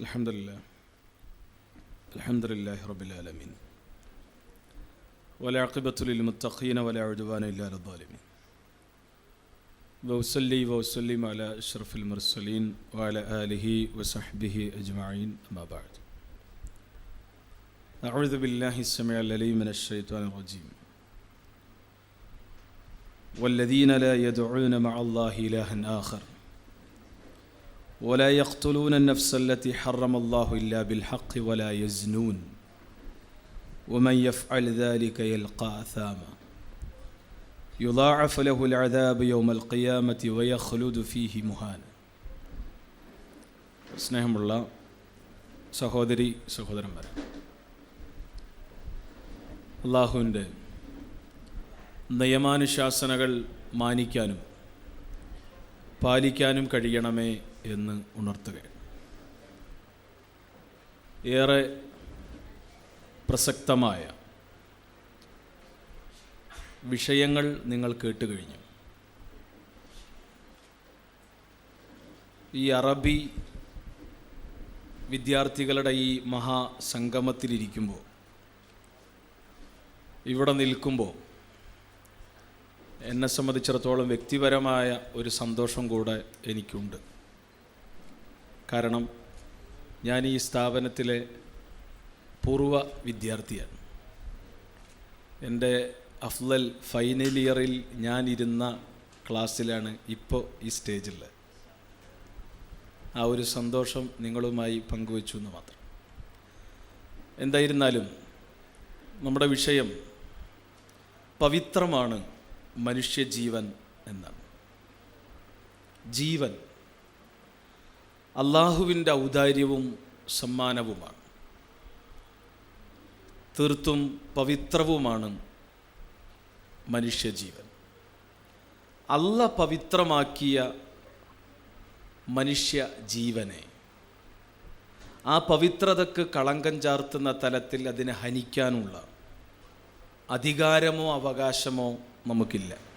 الحمد لله. الحمد لله رب العالمين. والعاقبة للمتقين ولا عدوان إلا على الظالمين. وأصلي وأسلم على أشرف المرسلين وعلى آله وصحبه أجمعين. أما بعد. أعوذ بالله السميع العليم من الشيطان الرجيم. والذين لا يدعون مع الله إلها آخر. ولا يقتلون النفس التي حرم الله إلا بالحق ولا يزنون ومن يفعل ذلك يلقى أثاما يضاعف له العذاب يوم القيامة ويخلد فيه مهانا സ്നേഹമുള്ള സഹോദരി സഹോദരന്മാരെ അള്ളാഹുവിൻ്റെ നിയമാനുശാസനകൾ മാനിക്കാനും പാലിക്കാനും കഴിയണമേ എന്ന് ഉണർത്തുക. ഏറെ പ്രസക്തമായ വിഷയങ്ങൾ നിങ്ങൾ കേട്ട് കഴിഞ്ഞു. ഈ അറബി വിദ്യാർത്ഥികളുടെ ഈ മഹാസംഗമത്തിലിരിക്കുമ്പോൾ ഇവിടെ നിൽക്കുമ്പോൾ എന്നെ സംബന്ധിച്ചിടത്തോളം വ്യക്തിപരമായ ഒരു സന്തോഷം കൂടെ എനിക്കുണ്ട്. കാരണം ഞാൻ ഈ സ്ഥാപനത്തിലെ പൂർവ വിദ്യാർത്ഥിയാണ്. എന്റെ അഫ്ലൽ ഫൈനൽ ഇയറിൽ ഞാൻ ഇരുന്ന ക്ലാസ്സിലാണ് ഇപ്പോൾ ഈ സ്റ്റേജിൽ ആ ഒരു സന്തോഷം നിങ്ങളുമായി പങ്കുവച്ചു എന്ന് മാത്രം. എന്തായിരുന്നാലും നമ്മുടെ വിഷയം പവിത്രമാണ് മനുഷ്യജീവൻ എന്നാണ്. ജീവൻ അള്ളാഹുവിന്റെ ഔദാര്യവും സമ്മാനവുമാണ്. തീർത്തും പവിത്രവുമാണ് മനുഷ്യജീവൻ. അല്ല പവിത്രമാക്കിയ മനുഷ്യ ജീവനെ ആ പവിത്രതക്ക് കളങ്കം ചാർത്തുന്ന തലത്തിൽ അതിനെ ഹനിക്കാനുള്ള അധികാരമോ അവകാശമോ നമുക്കില്ല.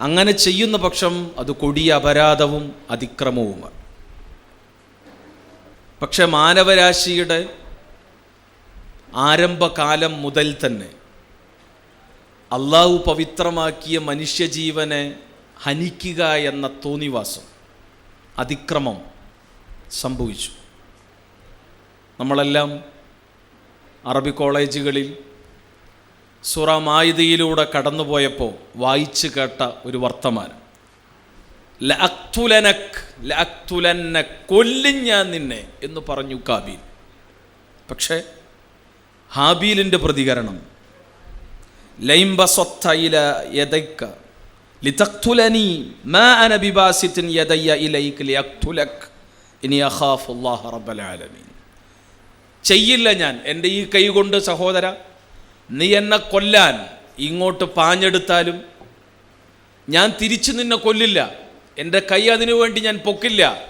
അങ്ങനെ ചെയ്യുന്ന പക്ഷം അത് കൊടിയ അപരാധവും അതിക്രമവുമാണ്. പക്ഷെ മാനവരാശിയുടെ ആരംഭകാലം മുതൽ തന്നെ അള്ളാഹു പവിത്രമാക്കിയ മനുഷ്യജീവനെ ഹനിക്കുക എന്ന തോന്നിവാസം അതിക്രമം സംഭവിച്ചു. നമ്മളെല്ലാം അറബി കോളേജുകളിൽ സുറ മായുതയിലൂടെ കടന്നുപോയപ്പോൾ വായിച്ചു കേട്ട ഒരു വർത്തമാനം. ലഅക്തുലനക് ലഅക്തുലന്ന കൊല്ലും ഞാൻ നിന്നെ എന്ന് പറഞ്ഞു കാബീൽ. പക്ഷേ ഹാബീലിന്റെ പ്രതികരണം ലൈംബ സ്വത്തയില യദൈക്ക ലിതഖ്തുലനി മാ അന ബിബാസിത്തിൻ യദയ്യ ഇലൈക ലിയഖ്തുലക് ഇനി അഖാഫു അല്ലാഹ റബ്ബൽ ആലമീൻ. ചെയ്യില്ല ഞാൻ എന്റെ ഈ കൈ കൊണ്ട് സഹോദര നീ എന്നെ കൊല്ലാൻ ഇങ്ങോട്ട് പാഞ്ഞെടുത്താലും ഞാൻ തിരിച്ചു നിന്നെ കൊല്ലില്ല. എന്റെ കൈ അതിനു വേണ്ടി ഞാൻ പൊക്കില്ല.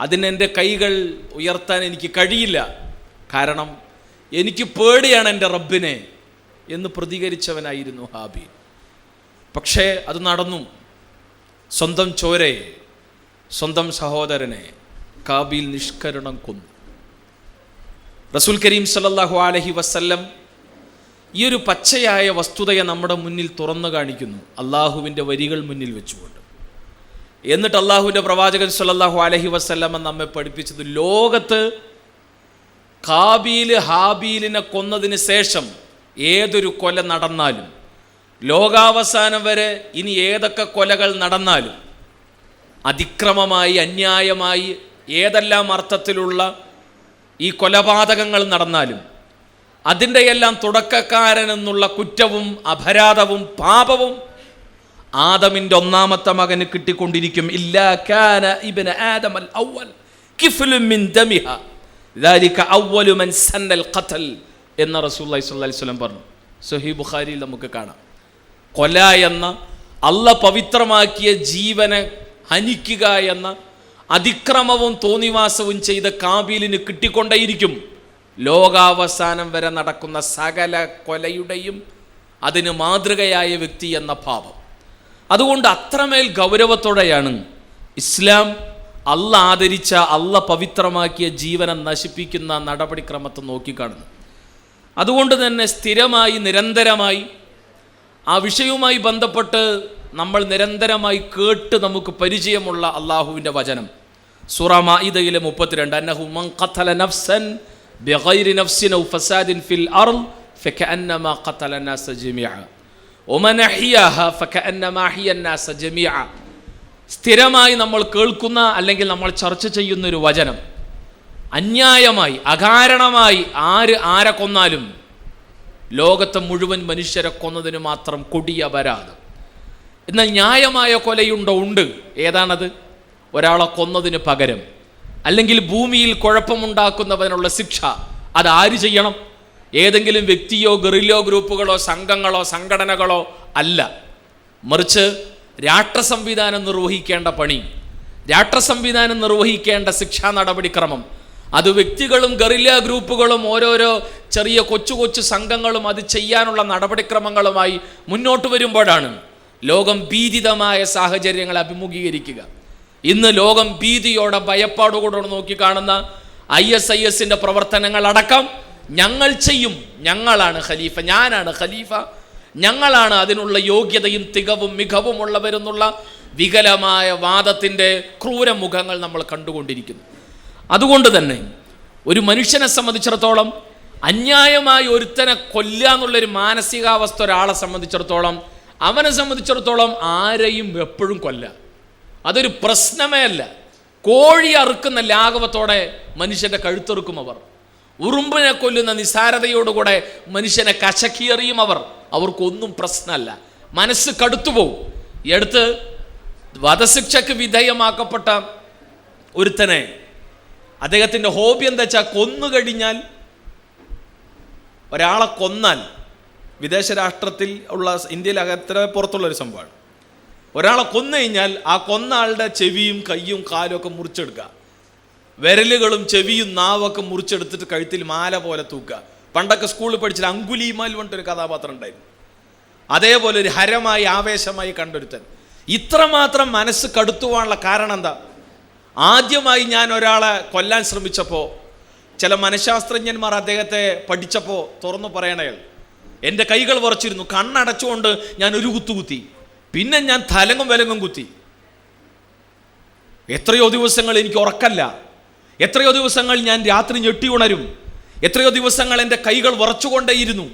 അതിന് എന്റെ കൈകൾ ഉയർത്താൻ എനിക്ക് കഴിയില്ല. കാരണം എനിക്ക് പേടിയാണ് എന്റെ റബ്ബിനെ എന്ന് പ്രതികരിച്ചവനായിരുന്നു ഹാബി. പക്ഷേ അത് നടന്നു. സ്വന്തം ചോരയെ സ്വന്തം സഹോദരനെ കാബിൽ നിഷ്കരണം കൊന്നു. റസൂൽ കരീം സല്ലാഹു അലഹി വസല്ലം ഈ ഒരു പച്ചയായ വസ്തുതയെ നമ്മുടെ മുന്നിൽ തുറന്നു കാണിക്കുന്നു. അള്ളാഹുവിന്റെ വരികൾ മുന്നിൽ വെച്ചുകൊണ്ട്. എന്നിട്ട് അള്ളാഹുവിന്റെ പ്രവാചകൻ സല്ലല്ലാഹു അലഹി വസല്ലമ നമ്മെ പഠിപ്പിച്ചത് ലോകത്ത് കാബീൽ ഹാബീലിനെ കൊന്നതിന് ശേഷം ഏതൊരു കൊല നടന്നാലും ലോകാവസാനം വരെ ഇനി ഏതൊക്കെ കൊലകൾ നടന്നാലും അതിക്രമമായി അന്യായമായി ഏതെല്ലാം അർത്ഥത്തിലുള്ള ഈ കൊലപാതകങ്ങൾ നടന്നാലും അതിൻ്റെ എല്ലാം തുടക്കക്കാരൻ എന്നുള്ള കുറ്റവും അപരാധവും പാപവും ആദമിൻ്റെ ഒന്നാമത്തെ മകന് കിട്ടിക്കൊണ്ടിരിക്കും ഇല്ലാ കാന ഇബ്ന ആദം അൽ അവൽ കിഫ്ലു മിൻ ദമിഹ ذلك അവലു മൻ സന്നൽ ഖതൽ എന്ന റസൂലുള്ളാഹി സ്വല്ലല്ലാഹി അലൈഹി വസല്ലം പറഞ്ഞു സഹീഹ് ബുഖാരിയിൽ നമുക്ക് കാണാം കൊല എന്ന അല്ല പവിത്രമാക്കിയ ജീവനെ ഹനിക്കുക എന്ന അതിക്രമവും തോന്നിവാസവും ചെയ്ത കാബീലിന് കിട്ടിക്കൊണ്ടേയിരിക്കും ലോകാവസാനം വരെ നടക്കുന്ന സകല കൊലയുടെയും അതിന് മാതൃകയായ വ്യക്തി എന്ന ഭാവം അതുകൊണ്ട് അത്രമേൽ ഗൗരവത്തോടെയാണ് ഇസ്ലാം അല്ല ആദരിച്ച അല്ല പവിത്രമാക്കിയ ജീവനെ നശിപ്പിക്കുന്ന നടപടിക്രമത്തെ നോക്കിക്കാണുന്നു അതുകൊണ്ട് തന്നെ സ്ഥിരമായി നിരന്തരമായി ആ വിഷയവുമായി ബന്ധപ്പെട്ട് നമ്മൾ നിരന്തരമായി കേട്ട് നമുക്ക് പരിചയമുള്ള അള്ളാഹുവിന്റെ വചനം. സൂറ മായിദയിലെ മുപ്പത്തിരണ്ട്. അന്നഹു മൻ നഫ്സൻ ബിഗൈരി നഫ്സിൻ ഔ ഫസാദിൻ ഫിൽ അർള് ഫകഅന്നമാ ഖതല الناس ജമീഅ വമൻ അഹ്യാഹ ഫകഅന്നമാ അഹ്യ الناس ജമീഅ സ്ഥിരമായി നമ്മൾ കേൾക്കുന്ന അല്ലെങ്കിൽ നമ്മൾ ചർച്ച ചെയ്യുന്ന ഒരു വചനം അന്യായമായി അകാരണമായി ആര് ആരെ കൊന്നാലും ലോകത്തെ മുഴുവൻ മനുഷ്യരെ കൊന്നതിന് മാത്രം കൊടിയ അപരാധം എന്നാൽ ന്യായമായ കൊലയുണ്ടോ ഉണ്ട് ഏതാണത് ഒരാളെ കൊന്നതിന് പകരം അല്ലെങ്കിൽ ഭൂമിയിൽ കുഴപ്പമുണ്ടാക്കുന്നവനുള്ള ശിക്ഷ അത് ആര് ചെയ്യണം? ഏതെങ്കിലും വ്യക്തിയോ ഗറില്ലോ ഗ്രൂപ്പുകളോ സംഘങ്ങളോ സംഘടനകളോ അല്ല. മറിച്ച് രാഷ്ട്ര സംവിധാനം നിർവഹിക്കേണ്ട പണി രാഷ്ട്ര സംവിധാനം നിർവഹിക്കേണ്ട ശിക്ഷാ നടപടിക്രമം. അത് വ്യക്തികളും ഗറില്ല ഗ്രൂപ്പുകളും ഓരോരോ ചെറിയ കൊച്ചു കൊച്ചു സംഘങ്ങളും അത് ചെയ്യാനുള്ള നടപടിക്രമങ്ങളുമായി മുന്നോട്ട് വരുമ്പോഴാണ് ലോകം ഭീതിതമായ സാഹചര്യങ്ങളെ അഭിമുഖീകരിക്കുക. ഇന്ന് ലോകം ഭീതിയോടെ ഭയപ്പാടുകൂടെ നോക്കി കാണുന്ന ഐ എസ് ഐ എസിന്റെ പ്രവർത്തനങ്ങൾ അടക്കം ഞങ്ങൾ ചെയ്യും. ഞങ്ങളാണ് ഖലീഫ ഞാനാണ് ഖലീഫ. ഞങ്ങളാണ് അതിനുള്ള യോഗ്യതയും തികവും മികവും ഉള്ളവരെന്നുള്ള വികലമായ വാദത്തിന്റെ ക്രൂരമുഖങ്ങൾ നമ്മൾ കണ്ടുകൊണ്ടിരിക്കുന്നു. അതുകൊണ്ട് തന്നെ ഒരു മനുഷ്യനെ സംബന്ധിച്ചിടത്തോളം അന്യായമായി ഒരുത്തനെ കൊല്ലുക എന്നുള്ളൊരു മാനസികാവസ്ഥ ഒരാളെ സംബന്ധിച്ചിടത്തോളം അവനെ സംബന്ധിച്ചിടത്തോളം ആരെയും എപ്പോഴും കൊല്ലാം അതൊരു പ്രശ്നമേ അല്ല. കോഴി അറുക്കുന്ന ലാഘവത്തോടെ മനുഷ്യന്റെ കഴുത്തെറുക്കും അവർ. ഉറുമ്പിനെ കൊല്ലുന്ന നിസാരതയോടുകൂടെ മനുഷ്യനെ കശക്കിയെറിയും അവർ. അവർക്കൊന്നും പ്രശ്നമല്ല. മനസ്സ് കടുത്തുപോകും എടുത്ത് വധശിക്ഷയ്ക്ക് വിധേയമാക്കപ്പെട്ട ഒരുത്തനെ അദ്ദേഹത്തിന്റെ ഹോബി എന്താ വെച്ചാൽ കൊന്നു കഴിഞ്ഞാൽ ഒരാളെ കൊന്നാൽ വിദേശ രാഷ്ട്രത്തിൽ ഉള്ള ഇന്ത്യയിൽ അകത്ര പുറത്തുള്ള ഒരു സംഭവമാണ്. ഒരാളെ കൊന്നു കഴിഞ്ഞാൽ ആ കൊന്ന ആളുടെ ചെവിയും കയ്യും കാലും ഒക്കെ മുറിച്ചെടുക്കുക. വിരലുകളും ചെവിയും നാവൊക്കെ മുറിച്ചെടുത്തിട്ട് കഴുത്തിൽ മാല പോലെ തൂക്കുക. പണ്ടൊക്കെ സ്കൂളിൽ പഠിച്ചിട്ട് അങ്കുലിമാൽ പറഞ്ഞിട്ടൊരു കഥാപാത്രം ഉണ്ടായിരുന്നു. അതേപോലെ ഒരു ഹരമായി ആവേശമായി കണ്ടൊരുത്തൻ. ഇത്രമാത്രം മനസ്സ് കടുത്തുവാനുള്ള കാരണം എന്താ? ആദ്യമായി ഞാൻ ഒരാളെ കൊല്ലാൻ ശ്രമിച്ചപ്പോൾ ചില മനഃശാസ്ത്രജ്ഞന്മാർ അദ്ദേഹത്തെ പഠിച്ചപ്പോൾ തുറന്നു പറയണയാൾ. എന്റെ കൈകൾ വറച്ചിരുന്നു. കണ്ണടച്ചുകൊണ്ട് ഞാൻ ഒരു കുത്തു കുത്തി പിന്നെ ഞാൻ തലങ്ങും വിലങ്ങും കുത്തി. എത്രയോ ദിവസങ്ങൾ എനിക്ക് ഉറക്കല്ല. എത്രയോ ദിവസങ്ങൾ ഞാൻ രാത്രി ഞെട്ടി ഉണരും. എത്രയോ ദിവസങ്ങൾ എന്റെ കൈകൾ വിറച്ചുകൊണ്ടേയിരുന്നു.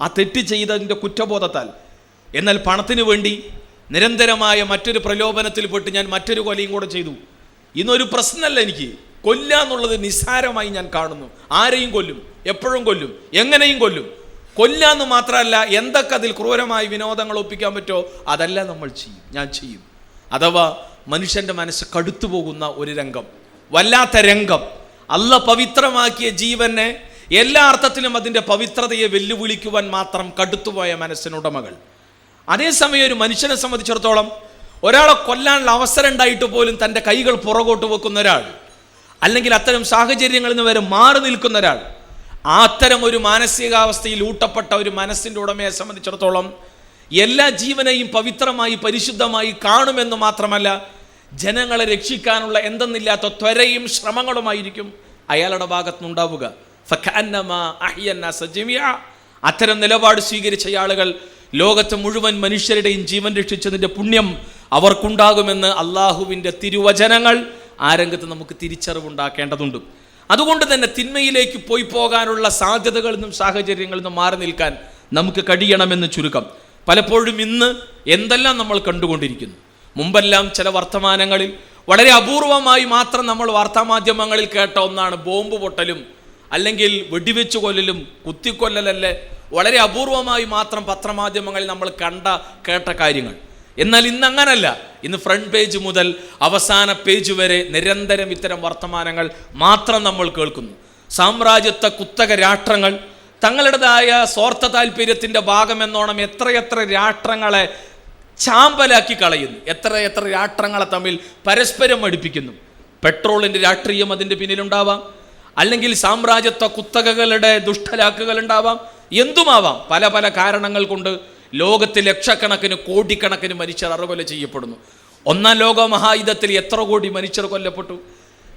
ആ തെറ്റ് ചെയ്തതിന്റെ കുറ്റബോധത്താൽ. എന്നാൽ പണത്തിന് വേണ്ടി നിരന്തരമായ മറ്റൊരു പ്രലോഭനത്തിൽ പെട്ട് ഞാൻ മറ്റൊരു കൊലയും കൂടെ ചെയ്തു. ഇന്നൊരു പ്രശ്നമല്ല എനിക്ക്. കൊല്ല എന്നുള്ളത് നിസ്സാരമായി ഞാൻ കാണുന്നു. ആരെയും കൊല്ലും? എപ്പോഴും കൊല്ലും. എങ്ങനെയും കൊല്ലും. കൊല്ലാന്ന് മാത്രമല്ല എന്തൊക്കെ അതിൽ ക്രൂരമായി വിനോദങ്ങൾ ഒപ്പിക്കാൻ പറ്റുമോ അതല്ല നമ്മൾ ചെയ്യും. ഞാൻ ചെയ്യും. അഥവാ മനുഷ്യന്റെ മനസ്സ് കടുത്തു പോകുന്ന ഒരു രംഗം. വല്ലാത്ത രംഗം. അല്ല പവിത്രമാക്കിയ ജീവനെ എല്ലാ അർത്ഥത്തിലും അതിന്റെ പവിത്രതയെ വെല്ലുവിളിക്കുവാൻ മാത്രം കടുത്തുപോയ മനസ്സിനുടമകൾ അതേസമയം ഒരു മനുഷ്യനെ സംബന്ധിച്ചിടത്തോളം ഒരാളെ കൊല്ലാനുള്ള അവസരം ഉണ്ടായിട്ട് പോലും തന്റെ കൈകൾ പുറകോട്ട് വെക്കുന്ന ഒരാൾ. അല്ലെങ്കിൽ അത്തരം സാഹചര്യങ്ങളിൽ നിന്ന് വരെ മാറി നിൽക്കുന്ന ഒരാൾ. അത്തരം ഒരു മാനസികാവസ്ഥയിൽ ഊട്ടപ്പെട്ട ഒരു മനസ്സിന്റെ ഉടമയെ സംബന്ധിച്ചിടത്തോളം എല്ലാ ജീവനെയും പവിത്രമായി പരിശുദ്ധമായി കാണുമെന്ന് മാത്രമല്ല ജനങ്ങളെ രക്ഷിക്കാനുള്ള എന്തെന്നില്ലാത്ത ത്വരയും ശ്രമങ്ങളുമായിരിക്കും അയാളുടെ ഭാഗത്തുനിന്നുണ്ടാവുക. അത്തരം നിലപാട് സ്വീകരിച്ച ആളുകൾ ലോകത്തെ മുഴുവൻ മനുഷ്യരുടെയും ജീവൻ രക്ഷിച്ചതിന്റെ പുണ്യം അവർക്കുണ്ടാകുമെന്ന് അള്ളാഹുവിന്റെ തിരുവചനങ്ങൾ ആ രംഗത്ത് നമുക്ക് തിരിച്ചറിവുണ്ടാക്കേണ്ടതുണ്ട് അതുകൊണ്ട് തന്നെ തിന്മയിലേക്ക് പോയി പോകാനുള്ള സാധ്യതകളിൽ നിന്നും സാഹചര്യങ്ങളിൽ നിന്നും മാറി നിൽക്കാൻ നമുക്ക് കഴിയണമെന്ന് ചുരുക്കം. പലപ്പോഴും ഇന്ന് എന്തെല്ലാം നമ്മൾ കണ്ടുകൊണ്ടിരിക്കുന്നു. മുമ്പെല്ലാം ചില വർത്തമാനങ്ങളിൽ വളരെ അപൂർവമായി മാത്രം നമ്മൾ വാർത്താമാധ്യമങ്ങളിൽ കേട്ട ഒന്നാണ് ബോംബ് പൊട്ടലും അല്ലെങ്കിൽ വെടിവെച്ച് കൊല്ലലും കുത്തിക്കൊല്ലലല്ലേ. വളരെ അപൂർവമായി മാത്രം പത്രമാധ്യമങ്ങളിൽ നമ്മൾ കണ്ട കേട്ട കാര്യങ്ങൾ. എന്നാൽ ഇന്ന് അങ്ങനല്ല ഇന്ന് ഫ്രണ്ട് പേജ് മുതൽ അവസാന പേജ് വരെ നിരന്തരം ഇത്തരം വർത്തമാനങ്ങൾ മാത്രം നമ്മൾ കേൾക്കുന്നു. സാമ്രാജ്യത്വ കുത്തക രാഷ്ട്രങ്ങൾ തങ്ങളുടേതായ സ്വാർത്ഥ താല്പര്യത്തിന്റെ ഭാഗമെന്നോണം എത്രയെത്ര രാഷ്ട്രങ്ങളെ ചാമ്പലാക്കി കളയുന്നു. എത്ര എത്ര രാഷ്ട്രങ്ങളെ തമ്മിൽ പരസ്പരം അടുപ്പിക്കുന്നു. പെട്രോളിന്റെ രാഷ്ട്രീയം അതിന്റെ പിന്നിലുണ്ടാവാം. അല്ലെങ്കിൽ സാമ്രാജ്യത്വ കുത്തകകളുടെ ദുഷ്ടലാക്കുകൾ ഉണ്ടാവാം. എന്തുമാവാം? പല പല കാരണങ്ങൾ കൊണ്ട് ലോകത്തിൽ ലക്ഷക്കണക്കിന് കോടിക്കണക്കിന് മനുഷ്യർ അറുകൊല ചെയ്യപ്പെടുന്നു. ഒന്നാം ലോക മഹായുധത്തിൽ എത്ര കോടി മനുഷ്യർ കൊല്ലപ്പെട്ടു?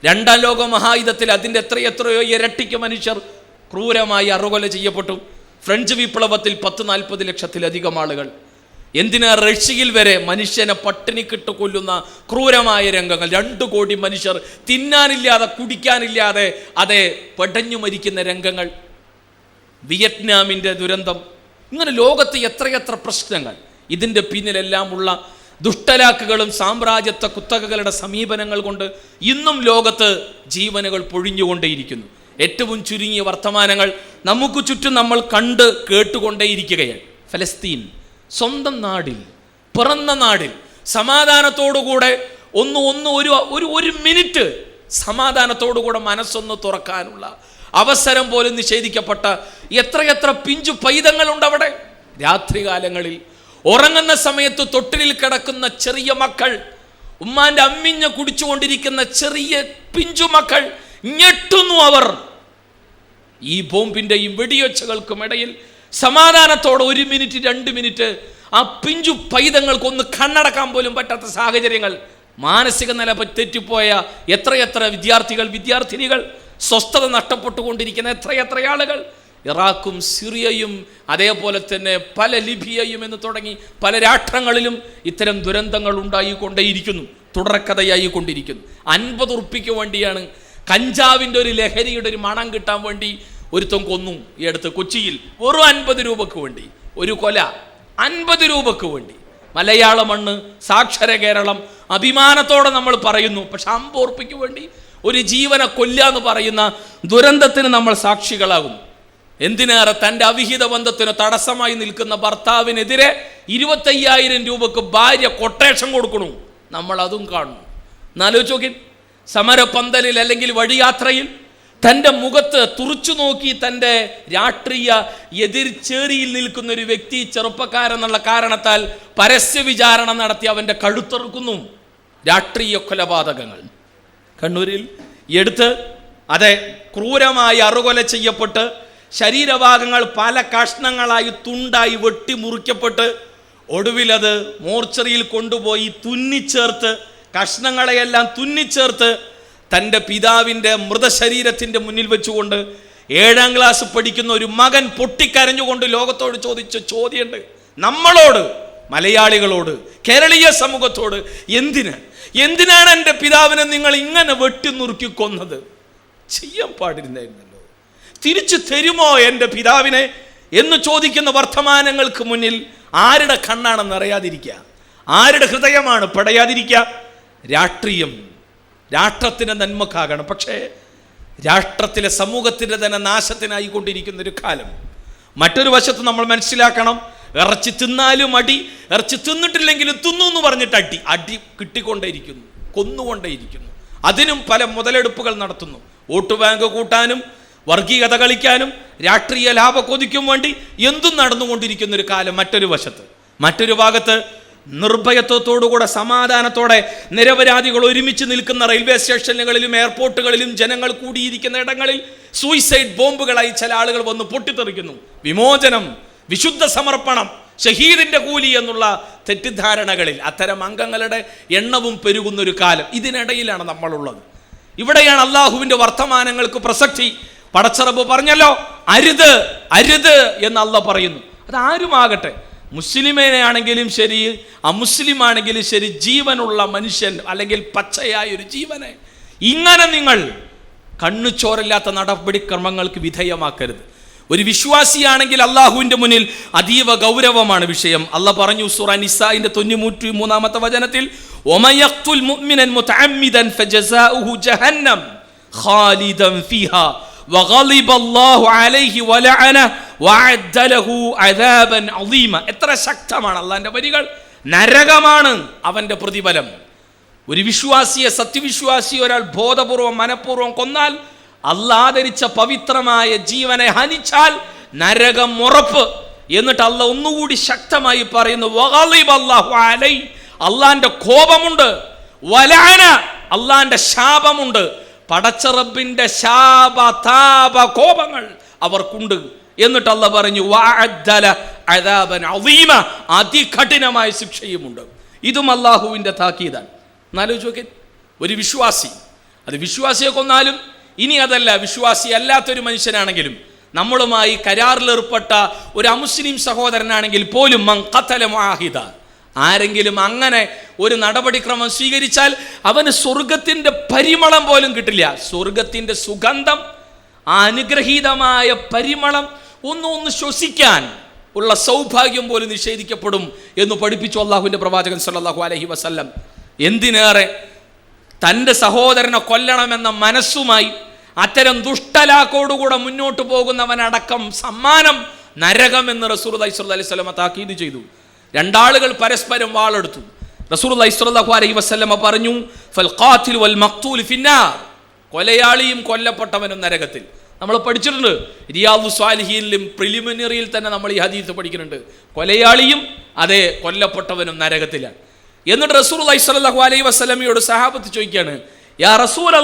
രണ്ടാം ലോക മഹായുധത്തിൽ അതിന്റെ എത്ര എത്രയോ ഇരട്ടിക്ക് മനുഷ്യർ ക്രൂരമായി അറുകൊല ചെയ്യപ്പെട്ടു. ഫ്രഞ്ച് വിപ്ലവത്തിൽ പത്ത് നാൽപ്പത് ലക്ഷത്തിലധികം ആളുകൾ. എന്തിനാ റഷ്യയിൽ വരെ മനുഷ്യനെ പട്ടിണിക്കിട്ട് കൊല്ലുന്ന ക്രൂരമായ രംഗങ്ങൾ? രണ്ടു കോടി മനുഷ്യർ തിന്നാനില്ലാതെ കുടിക്കാനില്ലാതെ അതെ പെടഞ്ഞു മരിക്കുന്ന രംഗങ്ങൾ. വിയറ്റ്നാമിന്റെ ദുരന്തം. ഇങ്ങനെ ലോകത്ത് എത്രയെത്ര പ്രശ്നങ്ങൾ. ഇതിന്റെ പിന്നിലെല്ലാമുള്ള ദുഷ്ടലാക്കുകളും സാമ്രാജ്യത്വ കുത്തകകളുടെ സമീപനങ്ങൾ കൊണ്ട് ഇന്നും ലോകത്ത് ജീവനുകൾ പൊഴിഞ്ഞുകൊണ്ടേയിരിക്കുന്നു. ഏറ്റവും ചുരുങ്ങിയ വർത്തമാനങ്ങൾ നമുക്ക് ചുറ്റും നമ്മൾ കണ്ട് കേട്ടുകൊണ്ടേയിരിക്കുകയാണ്. ഫലസ്തീൻ സ്വന്തം നാടിൽ പിറന്ന നാടിൽ സമാധാനത്തോടുകൂടെ ഒന്ന് ഒന്ന് ഒരു ഒരു മിനിറ്റ് സമാധാനത്തോടുകൂടെ മനസ്സൊന്ന് തുറക്കാനുള്ള അവസരം പോലും നിഷേധിക്കപ്പെട്ട എത്രയെത്ര പിഞ്ചു പൈതങ്ങളുണ്ട് അവിടെ. രാത്രികാലങ്ങളിൽ ഉറങ്ങുന്ന സമയത്ത് തൊട്ടിലിൽ കിടക്കുന്ന ചെറിയ മക്കൾ ഉമ്മാന്റെ അമ്മിഞ്ഞ കുടിച്ചുകൊണ്ടിരിക്കുന്ന ചെറിയ പിഞ്ചു മക്കൾ ഞെട്ടുന്നു അവർ. ഈ ബോംബിന്റെയും വെടിയൊച്ചകൾക്കും ഇടയിൽ സമാധാനത്തോടെ ഒരു മിനിറ്റ് രണ്ട് മിനിറ്റ് ആ പിഞ്ചു പൈതങ്ങൾക്കൊന്ന് കണ്ണടക്കാൻ പോലും പറ്റാത്ത സാഹചര്യങ്ങൾ. മാനസിക നില തെറ്റിപ്പോയ എത്രയെത്ര വിദ്യാർത്ഥികൾ വിദ്യാർത്ഥിനികൾ സ്വസ്ഥത നഷ്ടപ്പെട്ടുകൊണ്ടിരിക്കുന്ന എത്രയെത്ര ആളുകൾ? ഇറാഖും സിറിയയും അതേപോലെ തന്നെ പല ലിബിയയും എന്ന് തുടങ്ങി പല രാഷ്ട്രങ്ങളിലും ഇത്തരം ദുരന്തങ്ങൾ ഉണ്ടായിക്കൊണ്ടേയിരിക്കുന്നു തുടർക്കഥയായി കൊണ്ടിരിക്കുന്നു അൻപത് ഉറുപ്പിക്ക് വേണ്ടിയാണ് കഞ്ചാവിന്റെ ഒരു ലഹരിയുടെ ഒരു മണം കിട്ടാൻ വേണ്ടി ഒരുത്തം കൊന്നു ഈ അടുത്ത് കൊച്ചിയിൽ. വെറും അൻപത് രൂപക്ക് വേണ്ടി ഒരു കൊല അൻപത് രൂപക്ക് വേണ്ടി. മലയാള മണ്ണ് സാക്ഷര കേരളം അഭിമാനത്തോടെ നമ്മൾ പറയുന്നു പക്ഷെ അമ്പത് ഉറുപ്പിക്ക് വേണ്ടി ഒരു ജീവനെ കൊല്ല എന്ന് പറയുന്ന ദുരന്തത്തിന് നമ്മൾ സാക്ഷികളാകും. എന്തിനേറെ തന്റെ അവിഹിത ബന്ധത്തിന് തടസ്സമായി നിൽക്കുന്ന ഭർത്താവിനെതിരെ ഇരുപത്തയ്യായിരം രൂപക്ക് ഭാര്യ കൊട്ടേഷൻ കൊടുക്കണു. നമ്മൾ അതും കാണുന്നു എന്നാലോചിച്ച് നോക്കി. സമരപ്പന്തലിൽ അല്ലെങ്കിൽ വഴിയാത്രയിൽ തന്റെ മുഖത്ത് തുറച്ചു നോക്കി തന്റെ രാഷ്ട്രീയ എതിർചേരിയിൽ നിൽക്കുന്ന ഒരു വ്യക്തി ചെറുപ്പക്കാരെന്നുള്ള കാരണത്താൽ പരസ്യ വിചാരണ നടത്തി അവന്റെ കഴുത്തെറുക്കുന്നു. രാഷ്ട്രീയ കൊലപാതകങ്ങൾ. കണ്ണൂരിൽ എടുത്ത് അതെ ക്രൂരമായി അറുകൊല ചെയ്യപ്പെട്ട് ശരീരഭാഗങ്ങൾ പല കഷ്ണങ്ങളായി തുണ്ടായി വെട്ടി മുറിക്കപ്പെട്ട് ഒടുവിലത് മോർച്ചറിയിൽ കൊണ്ടുപോയി തുന്നിച്ചേർത്ത് കഷ്ണങ്ങളെയെല്ലാം തുന്നിച്ചേർത്ത് തന്റെ പിതാവിന്റെ മൃതശരീരത്തിന്റെ മുന്നിൽ വെച്ചുകൊണ്ട് ഏഴാം ക്ലാസ് പഠിക്കുന്ന ഒരു മകൻ പൊട്ടിക്കരഞ്ഞുകൊണ്ട് ലോകത്തോട് ചോദിച്ച ചോദ്യമുണ്ട്. നമ്മളോട് മലയാളികളോട് കേരളീയ സമൂഹത്തോട് എന്തിന്? എന്തിനാണ് എന്റെ പിതാവിനെ നിങ്ങൾ ഇങ്ങനെ വെട്ടി നുറുക്കി കൊന്നത്? ചെയ്യാൻ പാടിരുന്നായിരുന്നല്ലോ തിരിച്ചു തരുമോ എന്റെ പിതാവിനെ എന്ന് ചോദിക്കുന്ന വർത്തമാനങ്ങൾക്ക് മുന്നിൽ ആരുടെ കണ്ണാണെന്ന് അറിയാതിരിക്കുക. ആരുടെ ഹൃദയമാണ് പടയാതിരിക്കുക. രാഷ്ട്രീയം രാഷ്ട്രത്തിന്റെ നന്മക്കാകണം. പക്ഷേ രാഷ്ട്രത്തിലെ സമൂഹത്തിന്റെ തന്നെ നാശത്തിനായി കൊണ്ടിരിക്കുന്ന ഒരു കാലം. മറ്റൊരു വശത്ത് നമ്മൾ മനസ്സിലാക്കണം ഇറച്ചി തിന്നാലും അടി ഇറച്ചി തിന്നിട്ടില്ലെങ്കിലും തിന്നു എന്ന് പറഞ്ഞിട്ട് അടി. അടി കിട്ടിക്കൊണ്ടേയിരിക്കുന്നു കൊന്നുകൊണ്ടേയിരിക്കുന്നു. അതിനും പല മുതലെടുപ്പുകൾ നടത്തുന്നു. വോട്ട് ബാങ്ക് കൂട്ടാനും വർഗീയത കളിക്കാനും രാഷ്ട്രീയ ലാഭ കൊതിക്കും വേണ്ടി എന്തും നടന്നുകൊണ്ടിരിക്കുന്ന ഒരു കാലം മറ്റൊരു വശത്ത്. മറ്റൊരു ഭാഗത്ത് നിർഭയത്വത്തോടുകൂടെ സമാധാനത്തോടെ നിരപരാധികൾ ഒരുമിച്ച് നിൽക്കുന്ന റെയിൽവേ സ്റ്റേഷനുകളിലും എയർപോർട്ടുകളിലും ജനങ്ങൾ കൂടിയിരിക്കുന്ന ഇടങ്ങളിൽ സൂയിസൈഡ് ബോംബുകളായി ചില ആളുകൾ വന്ന് പൊട്ടിത്തെറിക്കുന്നു. വിമോചനം വിശുദ്ധ സമർപ്പണം ഷഹീദിന്റെ കൂലി എന്നുള്ള തെറ്റിദ്ധാരണകളിൽ അത്തരം അംഗങ്ങളുടെ എണ്ണവും പെരുകുന്നൊരു കാലം. ഇതിനിടയിലാണ് നമ്മളുള്ളത്. ഇവിടെയാണ് അള്ളാഹുവിന്റെ വർത്തമാനങ്ങൾക്ക് പ്രസക്തി. പടച്ചറബ് പറഞ്ഞല്ലോ അരുത് അരുത് എന്ന് അല്ല പറയുന്നു. അത് ആരുമാകട്ടെ? മുസ്ലിമേനാണെങ്കിലും ശരി അമുസ്ലിം ആണെങ്കിലും ശരി ജീവനുള്ള മനുഷ്യൻ അല്ലെങ്കിൽ പച്ചയായ ഒരു ജീവനെ. ഇങ്ങനെ നിങ്ങൾ കണ്ണു ചോരില്ലാത്ത നടപടിക്രമങ്ങൾക്ക് വിധേയമാക്കരുത്. ഒരു വിശ്വാസിയാണെങ്കിൽ അള്ളാഹുവിന്റെ മുന്നിൽ അതീവ ഗൗരവമാണ് വിഷയം. അള്ളാഹ പറഞ്ഞു സുറ നിസായിന്റെ തൊണ്ണൂറ്റി മൂന്നാമത്തെ വചനത്തിൽ എത്ര ശക്തമാണ് അള്ളാന്റെ വരികൾ. നരകമാണ് അവന്റെ പ്രതിഫലം. ഒരു വിശ്വാസിയെ സത്യവിശ്വാസിയെ ഒരാൾ ബോധപൂർവം മനഃപൂർവം കൊന്നാൽ അല്ലാദരിച്ച പവിത്രമായ ജീവനെ ഹനിച്ചാൽ നരകം ഉറപ്പ്. എന്നിട്ട് അല്ല ഒന്നുകൂടി ശക്തമായി പറയുന്നു അള്ളാന്റെ കോപമുണ്ട്. വലാന അള്ളാന്റെ ശാപമുണ്ട്. പടച്ചറബിന്റെ ശാപ താപ കോപങ്ങൾ അവർക്കുണ്ട്. എന്നിട്ട് അല്ല പറഞ്ഞു അതികഠിനമായ ശിക്ഷയുമുണ്ട്. ഇതും അള്ളാഹുവിന്റെ താക്കീതാണ്. എന്നാലോചിച്ച് ഒരു വിശ്വാസി. അത് വിശ്വാസിയെ കൊന്നാലും ഇനി അതല്ല വിശ്വാസി അല്ലാത്തൊരു മനുഷ്യനാണെങ്കിലും നമ്മളുമായി കരാറിലേർപ്പെട്ട ഒരു അമുസ്ലിം സഹോദരനാണെങ്കിൽ പോലും മുആഹിദ. ആരെങ്കിലും അങ്ങനെ ഒരു നടപടിക്രമം സ്വീകരിച്ചാൽ അവന് സ്വർഗത്തിന്റെ പരിമളം പോലും കിട്ടില്ല. സ്വർഗത്തിന്റെ സുഗന്ധം അനുഗ്രഹീതമായ പരിമളം ഒന്ന് ഒന്ന് ശ്വസിക്കാൻ ഉള്ള സൗഭാഗ്യം പോലും നിഷേധിക്കപ്പെടും എന്ന് പഠിപ്പിച്ചു അള്ളാഹുവിന്റെ പ്രവാചകൻ സല്ലാഹു അലഹി വസല്ലം. എന്തിനേറെ? തന്റെ സഹോദരനെ കൊല്ലണമെന്ന മനസ്സുമായി അത്തരം ദുഷ്ടലാക്കോടുകൂടെ മുന്നോട്ട് പോകുന്നവനടക്കം സമ്മാനം നരകം എന്ന് റസൂർ അലൈഹി അലൈഹി സ്വലമ താക്കീത് ചെയ്തു. രണ്ടാളുകൾ പരസ്പരം വാളെടുത്തു. റസൂർ അലൈഹി അലൈഹി വസല്ലമ പറഞ്ഞു ഫൽ വൽ ഫിന്നാർ. കൊലയാളിയും കൊല്ലപ്പെട്ടവനും നരകത്തിൽ. നമ്മൾ പഠിച്ചിട്ടുണ്ട് റിയാദു സ്വാലിഹിയിലും പ്രിലിമിനറിയിൽ തന്നെ നമ്മൾ ഈ ഹദീത്ത് പഠിക്കുന്നുണ്ട്. കൊലയാളിയും അതെ കൊല്ലപ്പെട്ടവനും നരകത്തിലാണ്. എന്നിട്ട് റസൂർ അലൈഹി സ്വല്ലല്ലാഹു അലൈഹി വസല്ലമയോട് സഹാബത്ത് ചോദിക്കുകയാണ് യാ റസൂൽ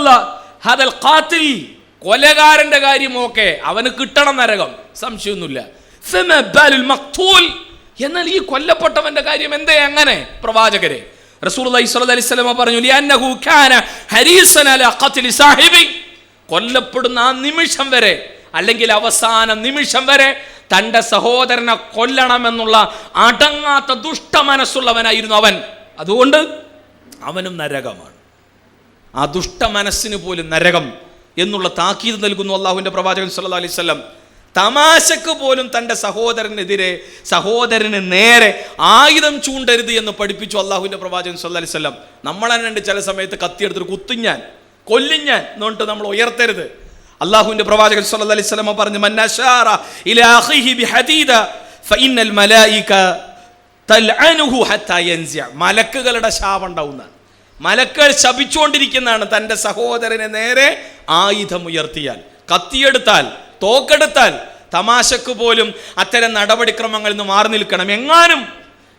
ഹദൽ ഖാത്തിൽ കൊലകാരന്റെ കാര്യമൊക്കെ അവന് കിട്ടണം നരകം. സംശയമൊന്നുമില്ല. മഖ്തൂൽ. എന്നാൽ ഈ കൊല്ലപ്പെട്ടവന്റെ കാര്യം എന്തേ അങ്ങനെ? പ്രവാചകരെ റസൂൽ വസല്ലം പറഞ്ഞു കൊല്ലപ്പെടുന്ന ആ നിമിഷം വരെ അല്ലെങ്കിൽ അവസാന നിമിഷം വരെ തന്റെ സഹോദരനെ കൊല്ലണമെന്നുള്ള അടങ്ങാത്ത ദുഷ്ട മനസ്സുള്ളവനായിരുന്നു അവൻ. അതുകൊണ്ട് അവനും നരകമാണ്. ആ ദുഷ്ട മനസ്സിന് പോലും നരകം എന്നുള്ള താക്കീത് നൽകുന്നു അള്ളാഹുവിന്റെ പ്രവാചകൻ സല്ലാ അലൈഹി വസല്ലം. തമാശക്ക് പോലും തന്റെ സഹോദരനെതിരെ സഹോദരന് നേരെ ആയുധം ചൂണ്ടരുത് എന്ന് പഠിപ്പിച്ചു അള്ളാഹുവിന്റെ പ്രവാചകൻ സല്ലാ അലൈഹി വസല്ലം. നമ്മളെന്നുണ്ട് ചില സമയത്ത് കത്തിയെടുത്തിട്ട് കുത്തിഞ്ഞാൻ കൊല്ലിഞ്ഞാൻ എന്നിട്ട് നമ്മൾ ഉയർത്തരുത്. അള്ളാഹുവിന്റെ പ്രവാചകൻ സല്ലാ അലൈഹി സ്വലമ പറഞ്ഞു യൻസിയ മലക്കുകളുടെ ശാപം ഉണ്ടാവുന്നതാണ്. മലക്കൾ ശപിച്ചുകൊണ്ടിരിക്കുന്നതാണ് തന്റെ സഹോദരനെ നേരെ ആയുധം ഉയർത്തിയാൽ കത്തിയെടുത്താൽ തോക്കെടുത്താൽ തമാശക്ക് പോലും അത്തരം നടപടിക്രമങ്ങളിൽ നിന്ന് മാറി നിൽക്കണം. എങ്ങാനും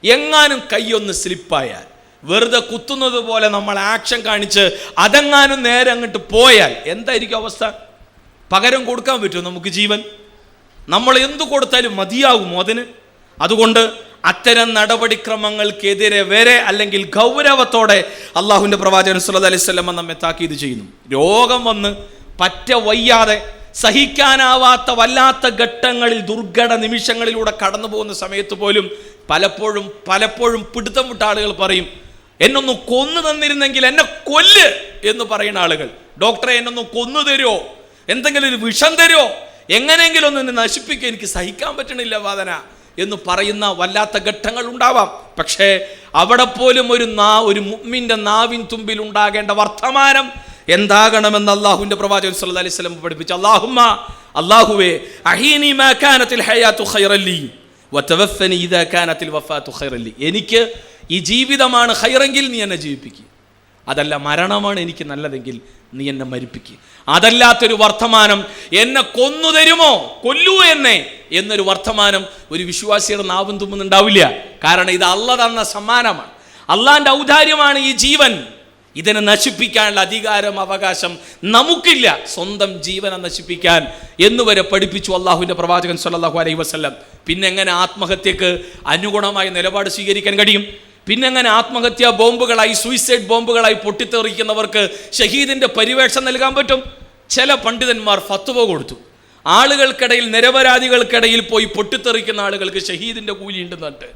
എങ്ങാനും കൈയൊന്ന് സ്ലിപ്പായാൽ വെറുതെ കുത്തുന്നത് പോലെ നമ്മൾ ആക്ഷൻ കാണിച്ച് അതെങ്ങാനും നേരെ അങ്ങോട്ട് പോയാൽ എന്തായിരിക്കും അവസ്ഥ? പകരം കൊടുക്കാൻ പറ്റുമോ നമുക്ക് ജീവൻ? നമ്മൾ എന്തു കൊടുത്താലും മതിയാകുമോ അതിന്? അതുകൊണ്ട് അത്തരം നടപടിക്രമങ്ങൾക്കെതിരെ വരെ അല്ലെങ്കിൽ ഗൗരവത്തോടെ അള്ളാഹുവിന്റെ പ്രവാചകൻ സുല്ലാ വസല്ലം നമ്മെ താക്കീത് ചെയ്യുന്നു. രോഗം വന്ന് പറ്റ വയ്യാതെ സഹിക്കാനാവാത്ത വല്ലാത്ത ഘട്ടങ്ങളിൽ ദുർഘട നിമിഷങ്ങളിലൂടെ കടന്നു പോകുന്ന സമയത്ത് പോലും പലപ്പോഴും പലപ്പോഴും പിടുത്തം വിട്ട ആളുകൾ പറയും എന്നൊന്ന് കൊന്നു തന്നിരുന്നെങ്കിൽ എന്നെ കൊല്ല് എന്ന് പറയുന്ന ആളുകൾ. ഡോക്ടറെ എന്നൊന്ന് കൊന്നു തരുമോ എന്തെങ്കിലും ഒരു വിഷം തരുമോ എങ്ങനെയെങ്കിലും ഒന്ന് നശിപ്പിക്കുക എനിക്ക് സഹിക്കാൻ പറ്റണില്ല വാദന. എന്ന് പറയുന്ന വല്ലാത്ത ഘട്ടങ്ങൾ ഉണ്ടാവാം. പക്ഷേ അവിടെ പോലും ഒരു നാ ഒരു മുമ്മിന്റെ നാവിൻ തുമ്പിൽ ഉണ്ടാകേണ്ട വർത്തമാനം എന്താകണമെന്ന് അള്ളാഹുവിന്റെ പ്രവാചകൻ സല്ലല്ലാഹു അലൈഹി സ്വലം പഠിപ്പിച്ചു. അള്ളാഹുമ്മ അള്ളാഹുവേ അഹീനി മാക്കാനത്തിൽ ഹയാത്തു ഖൈറല്ലി വത്തവഫനി ഇദാ വഫാത്തു ഖൈറല്ലി എനിക്ക് ഈ ജീവിതമാണ് ഹൈറെങ്കിൽ നീ എന്നെ ജീവിപ്പിക്കുക അതല്ല മരണമാണ് എനിക്ക് നല്ലതെങ്കിൽ നീ എന്നെ മരിപ്പിക്കുക അതല്ലാത്തൊരു വർത്തമാനം എന്നെ കൊന്നു തരുമോ? കൊല്ലൂ എന്നെ എന്നൊരു വർത്തമാനം ഒരു വിശ്വാസിയുടെ നാവും തുമ്മുന്നുണ്ടാവില്ല കാരണം ഇത് അല്ല തന്ന സമ്മാനമാണ്. അള്ളാന്റെ ഔദാര്യമാണ് ഈ ജീവൻ. ഇതിനെ നശിപ്പിക്കാനുള്ള അധികാരം അവകാശം നമുക്കില്ല. സ്വന്തം ജീവനെ നശിപ്പിക്കാൻ എന്നുവരെ പഠിപ്പിച്ചു അള്ളാഹുവിന്റെ പ്രവാചകൻ സല്ലാഹു അലൈഹി വസ്ലം പിന്നെ എങ്ങനെ ആത്മഹത്യക്ക് അനുഗുണമായ നിലപാട് സ്വീകരിക്കാൻ കഴിയും? പിന്നെ എങ്ങനെ ആത്മഹത്യാ ബോംബുകളായി സൂയിസൈഡ് ബോംബുകളായി പൊട്ടിത്തെറിക്കുന്നവർക്ക് ഷഹീദിന്റെ പരിവേഷം നൽകാൻ പറ്റും? ചില പണ്ഡിതന്മാർ ഫത്വ കൊടുത്തു. ആളുകൾക്കിടയിൽ നിരപരാധികൾക്കിടയിൽ പോയി പൊട്ടിത്തെറിക്കുന്ന ആളുകൾക്ക് ഷഹീദിന്റെ കൂലി ഉണ്ടെന്നിട്ട്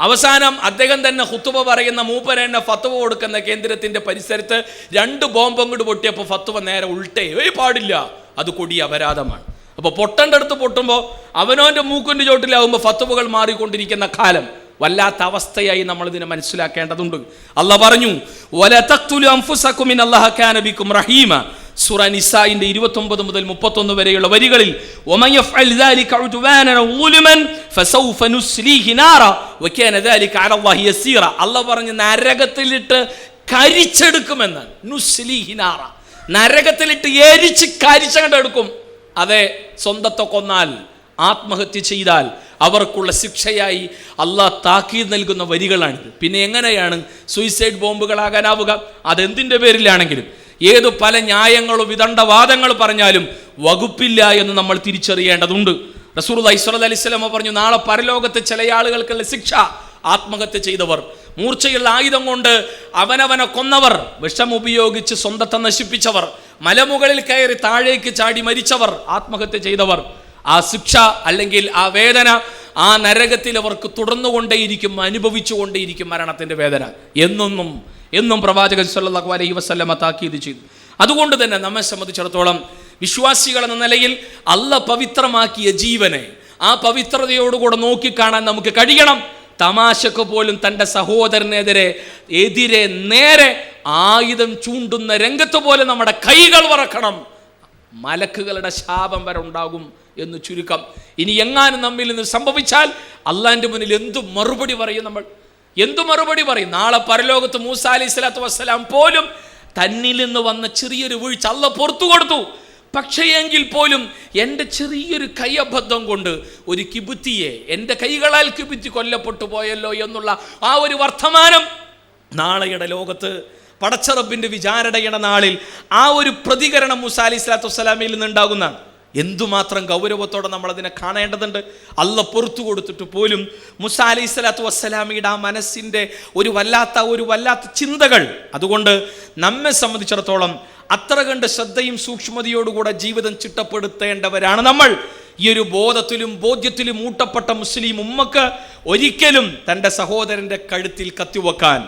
അവസാനം അദ്ദേഹം തന്നെ ഹുത്തുവ പറയുന്ന മൂപ്പരേണ്ട ഫത്തുവ കൊടുക്കുന്ന കേന്ദ്രത്തിന്റെ പരിസരത്ത് രണ്ട് ബോംബ് അങ്ങോട്ട് പൊട്ടിയപ്പോൾ ഫത്തുവ നേരെ ഉൾട്ടേ. ഏയ് പാടില്ല. അത് കൊടിയ അപരാധമാണ്. അപ്പോൾ പൊട്ടന്റെ അടുത്ത് പൊട്ടുമ്പോൾ അവനോന്റെ മൂക്കിന്റെ ചോട്ടിലാവുമ്പോൾ ഫത്തുവകൾ മാറിക്കൊണ്ടിരിക്കുന്ന കാലം. വല്ലാത്ത അവസ്ഥയായി നമ്മൾ ഇതിനെ മനസ്സിലാക്കേണ്ടതുണ്ട്. അല്ല പറഞ്ഞു അള്ളാഹുബിക്കും റഹീമ. സൂറ നിസായിന്റെ 29 മുതൽ 31 വരെയുള്ള വരികളിൽ "വമൻ യഫ്അൽ ദാലിക ഉദ്വാനൻ ളുലുമൻ ഫസൗഫ നുസ്ലീഹി നാറ വകാന ദാലിക അലല്ലാഹി യസീറ. അല്ല പറഞ്ഞു നരകത്തിലിട്ട് കരിച്ചെടുക്കുമെന്ന്. നുസ്ലീഹി നാറ. നരകത്തിലിട്ട് എരിച്ച് കരിച്ചങ്ങോട്ട് എടുക്കും. അതെ സ്വന്തത്തെ കൊന്നാൽ ആത്മഹത്യ ചെയ്താൽ അവർക്കുള്ള ശിക്ഷയായി അള്ളാഹ് താക്കീത് നൽകുന്ന വരികളാണിത്. പിന്നെ എങ്ങനെയാണ് സൂയിസൈഡ് ബോംബുകളാകാനാവുക? അതെന്തിന്റെ പേരിലാണെങ്കിലും. ഏത് പല ന്യായങ്ങളും വിദണ്ഡവാദങ്ങൾ പറഞ്ഞാലും വകുപ്പില്ല എന്ന് നമ്മൾ തിരിച്ചറിയേണ്ടതുണ്ട്. റസൂർ ഐസ്വലത് അലൈഹി സ്വലമ പറഞ്ഞു നാളെ പരലോകത്തെ ചില ആളുകൾക്കുള്ള ശിക്ഷ ആത്മഹത്യ ചെയ്തവർ മൂർച്ചയുള്ള ആയുധം കൊണ്ട് അവനവനെ കൊന്നവർ വിഷം ഉപയോഗിച്ച് സ്വന്തത്തെ നശിപ്പിച്ചവർ മലമുകളിൽ കയറി താഴേക്ക് ചാടി മരിച്ചവർ ആത്മഹത്യ ചെയ്തവർ. ആ ശിക്ഷ അല്ലെങ്കിൽ ആ വേദന ആ നരകത്തിൽ അവർക്ക് തുടർന്നുകൊണ്ടേയിരിക്കും അനുഭവിച്ചുകൊണ്ടേയിരിക്കും മരണത്തിന്റെ വേദന. എന്നൊന്നും എന്നും പ്രവാചകൻ സല്ലല്ലാഹു അലൈഹി വസല്ലമ താക്കീത് ചെയ്തു. അതുകൊണ്ട് തന്നെ നമ്മെ സംബന്ധിച്ചിടത്തോളം വിശ്വാസികൾ എന്ന നിലയിൽ അല്ല പവിത്രമാക്കിയ ജീവനെ ആ പവിത്രതയോടുകൂടെ നോക്കിക്കാണാൻ നമുക്ക് കഴിയണം. തമാശക്ക് പോലും തന്റെ സഹോദരനെതിരെ എതിരെ നേരെ ആയുധം ചൂണ്ടുന്ന രംഗത്ത് പോലും നമ്മുടെ കൈകൾ വറക്കണം. മലക്കുകളുടെ ശാപം വരെ ഉണ്ടാകും. എന്ന് ചുരുക്കം. ഇനി എങ്ങാനും നമ്മിൽ നിന്ന് സംഭവിച്ചാൽ അള്ളാന്റെ മുന്നിൽ എന്തു മറുപടി പറയും നമ്മൾ? എന്തു മറുപടി പറയും? നാളെ പരലോകത്ത് മൂസ അലൈഹി സ്വലാത്തു വസ്സലാം പോലും തന്നിൽ നിന്ന് വന്ന ചെറിയൊരു വീഴ്ച അല്ല പുറത്തു കൊടുത്തു. പക്ഷേ എങ്കിൽ പോലും എന്റെ ചെറിയൊരു കൈയബദ്ധം കൊണ്ട് ഒരു കിബുത്തിയെ എന്റെ കൈകളാൽ കിബുത്തി കൊല്ലപ്പെട്ടു പോയല്ലോ എന്നുള്ള ആ ഒരു വർത്തമാനം നാളെയുടെ ലോകത്ത് പടച്ചറബിന്റെ വിചാരണയുടെ നാളിൽ ആ ഒരു പ്രതികരണം മുസാ അലി സ്വലാത്തു വസ്സലാമയിൽ നിന്നുണ്ടാകുന്നതാണ്. എന്തുമാത്രം ഗൗരവത്തോടെ നമ്മളതിനെ കാണേണ്ടതുണ്ട്? അല്ല പുറത്തു കൊടുത്തിട്ട് പോലും മുസ അലൈഹി സ്വലാത്തു വസ്സലാമിയുടെ ആ മനസ്സിന്റെ ഒരു വല്ലാത്ത ഒരു വല്ലാത്ത ചിന്തകൾ. അതുകൊണ്ട് നമ്മെ സംബന്ധിച്ചിടത്തോളം അത്ര കണ്ട് ശ്രദ്ധയും സൂക്ഷ്മതയോടുകൂടെ ജീവിതം ചിട്ടപ്പെടുത്തേണ്ടവരാണ് നമ്മൾ. ഈ ഒരു ബോധത്തിലും ബോധ്യത്തിലും ഊട്ടപ്പെട്ട മുസ്ലിം ഉമ്മക്ക് ഒരിക്കലും തന്റെ സഹോദരന്റെ കഴുത്തിൽ കത്തിവെക്കാൻ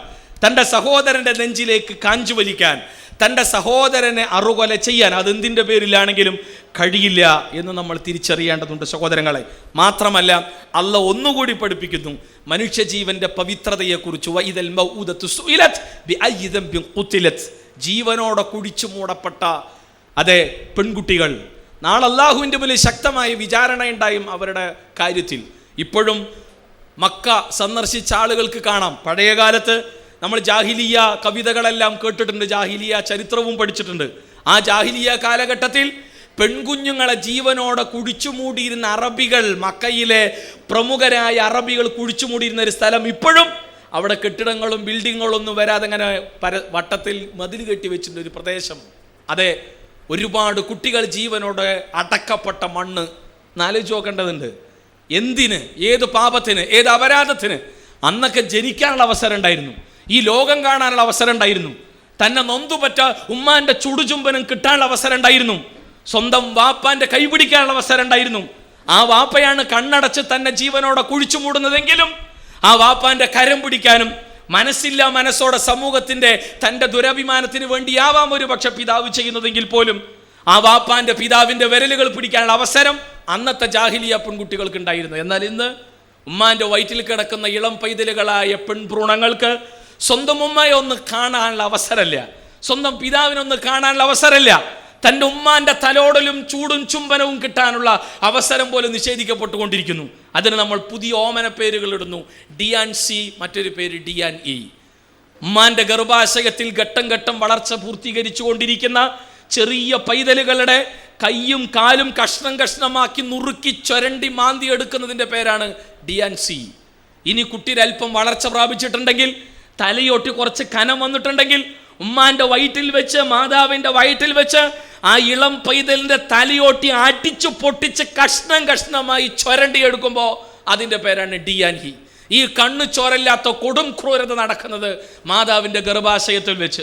തന്റെ സഹോദരന്റെ നെഞ്ചിലേക്ക് കാഞ്ചു വലിക്കാൻ തന്റെ സഹോദരനെ അറുകൊല ചെയ്യാൻ അതെന്തിന്റെ പേരിലാണെങ്കിലും കഴിയില്ല എന്ന് നമ്മൾ തിരിച്ചറിയേണ്ടതുണ്ട് സഹോദരങ്ങളെ. മാത്രമല്ല അല്ല ഒന്നുകൂടി പഠിപ്പിക്കുന്നു മനുഷ്യജീവന്റെ പവിത്രതയെക്കുറിച്ച്. ജീവനോടെ കുടിച്ചു മൂടപ്പെട്ട അതെ പെൺകുട്ടികൾ. നാളെ അള്ളാഹുവിന്റെ മുന്നിൽ ശക്തമായ വിചാരണ ഉണ്ടായും അവരുടെ കാര്യത്തിൽ. ഇപ്പോഴും മക്ക സന്ദർശിച്ച ആളുകൾക്ക് കാണാം പഴയ കാലത്ത് നമ്മൾ ജാഹിലിയ കവിതകളെല്ലാം കേട്ടിട്ടുണ്ട് ജാഹിലിയ ചരിത്രവും പഠിച്ചിട്ടുണ്ട്. ആ ജാഹിലിയ കാലഘട്ടത്തിൽ പെൺകുഞ്ഞുങ്ങളെ ജീവനോടെ കുഴിച്ചുമൂടിയിരുന്ന അറബികൾ മക്കയിലെ പ്രമുഖരായ അറബികൾ കുഴിച്ചുമൂടിയിരുന്ന ഒരു സ്ഥലം ഇപ്പോഴും അവിടെ കെട്ടിടങ്ങളും ബിൽഡിങ്ങുകളൊന്നും വരാതെ അങ്ങനെ പര വട്ടത്തിൽ മതിൽ കെട്ടി വെച്ചിട്ടുണ്ട് ഒരു പ്രദേശം. അതെ ഒരുപാട് കുട്ടികൾ ജീവനോടെ അടക്കപ്പെട്ട മണ്ണ്. നാലോചിച്ച് നോക്കേണ്ടതുണ്ട്. എന്തിന്? ഏത് പാപത്തിന്? ഏത് അപരാധത്തിന്? അന്നൊക്കെ ജനിക്കാനുള്ള അവസരം ഉണ്ടായിരുന്നു. ഈ ലോകം കാണാനുള്ള അവസരം ഉണ്ടായിരുന്നു. തന്നെ നൊന്തുപറ്റ ഉമ്മാന്റെ ചുടുചുംബനം കിട്ടാനുള്ള അവസരം ഉണ്ടായിരുന്നു. സ്വന്തം വാപ്പാന്റെ കൈപിടിക്കാനുള്ള അവസരം ഉണ്ടായിരുന്നു. ആ വാപ്പയാണ് കണ്ണടച്ച് തന്നെ ജീവനോടെ കുഴിച്ചു മൂടുന്നതെങ്കിലും ആ വാപ്പാന്റെ കരം പിടിക്കാനും മനസ്സില്ല മനസ്സോടെ സമൂഹത്തിന്റെ തന്റെ ദുരഭിമാനത്തിന് വേണ്ടിയാവാം ഒരു പക്ഷെ പിതാവ് ചെയ്യുന്നതെങ്കിൽ പോലും ആ വാപ്പാന്റെ പിതാവിന്റെ വിരലുകൾ പിടിക്കാനുള്ള അവസരം അന്നത്തെ ജാഹിലിയ പെൺകുട്ടികൾക്ക് ഉണ്ടായിരുന്നു. എന്നാൽ ഇന്ന് ഉമ്മാന്റെ വയറ്റിൽ കിടക്കുന്ന ഇളം പൈതലുകളായ പെൺഭ്രൂണങ്ങൾക്ക് സ്വന്തം ഉമ്മയെ ഒന്ന് കാണാനുള്ള അവസരമില്ല. സ്വന്തം പിതാവിനൊന്ന് കാണാനുള്ള അവസരമില്ല. തന്റെ ഉമ്മാന്റെ തലോടലും ചൂടും ചുംബനവും കിട്ടാനുള്ള അവസരം പോലും നിഷേധിക്കപ്പെട്ടുകൊണ്ടിരിക്കുന്നു. അതിന് നമ്മൾ പുതിയ ഓമന പേരുകൾ ഇടുന്നു. ഡി ആൻ സി മറ്റൊരു പേര് ഡി ആൻ ഇ. ഉമ്മാന്റെ ഗർഭാശയത്തിൽ ഘട്ടം ഘട്ടം വളർച്ച പൂർത്തീകരിച്ചു കൊണ്ടിരിക്കുന്ന ചെറിയ പൈതലുകളുടെ കയ്യും കാലും കഷ്ണം കഷ്ണമാക്കി നുറുക്കി ചൊരണ്ടി മാന്തി എടുക്കുന്നതിന്റെ പേരാണ് ഡി ആൻ സി. ഇനി കുട്ടിയിൽ അല്പം വളർച്ച പ്രാപിച്ചിട്ടുണ്ടെങ്കിൽ തലയോട്ടി കുറച്ച് കനം വന്നിട്ടുണ്ടെങ്കിൽ ഉമ്മാന്റെ വയറ്റിൽ വെച്ച് മാതാവിന്റെ വയറ്റിൽ വെച്ച് ആ ഇളം പൈതലിന്റെ തലയോട്ടി അടിച്ചു പൊട്ടിച്ച് കഷ്ണം കഷ്ണമായി ചൊരണ്ടി എടുക്കുമ്പോൾ അതിന്റെ പേരാണ് ഡിയാൻഹി. ഈ കണ്ണു ചോരല്ലാത്ത കൊടും ക്രൂരത നടക്കുന്നത് മാതാവിന്റെ ഗർഭാശയത്തിൽ വെച്ച്.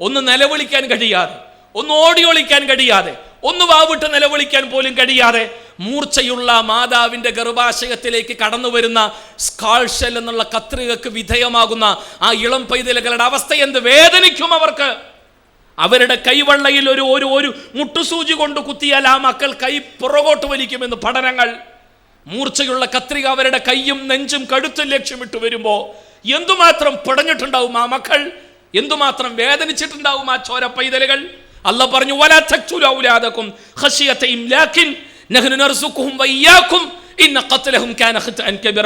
ഒന്ന് നിലവിളിക്കാൻ കഴിയാതെ ഒന്ന് ഓടി ഒളിക്കാൻ കഴിയാതെ ഒന്ന് വാവിട്ട് നിലവിളിക്കാൻ പോലും കഴിയാതെ മൂർച്ചയുള്ള മാതാവിന്റെ ഗർഭാശയത്തിലേക്ക് കടന്നു വരുന്ന സ്കാൾഷൽ എന്നുള്ള കത്രികക്ക് വിധേയമാകുന്ന ആ ഇളം പൈതലുകളുടെ അവസ്ഥ എന്ത്? വേദനിക്കും അവർക്ക്. അവരുടെ കൈവള്ളയിൽ ഒരു ഒരു ഒരു മുട്ടുസൂചി കൊണ്ട് കുത്തിയാൽ ആ മക്കൾ കൈ പുറകോട്ട് വലിക്കുമെന്ന് പഠനങ്ങൾ. മൂർച്ചയുള്ള കത്രിക അവരുടെ കൈയും നെഞ്ചും കഴുത്തും ലക്ഷ്യമിട്ട് വരുമ്പോൾ എന്തുമാത്രം പിടഞ്ഞിട്ടുണ്ടാവും ആ മക്കൾ? എന്തുമാത്രം വേദനിച്ചിട്ടുണ്ടാവും ആ ചോര പൈതലുകൾ? അല്ല പറഞ്ഞു വലാ തഖ്തുലു ഔലാദകും ഖശിയത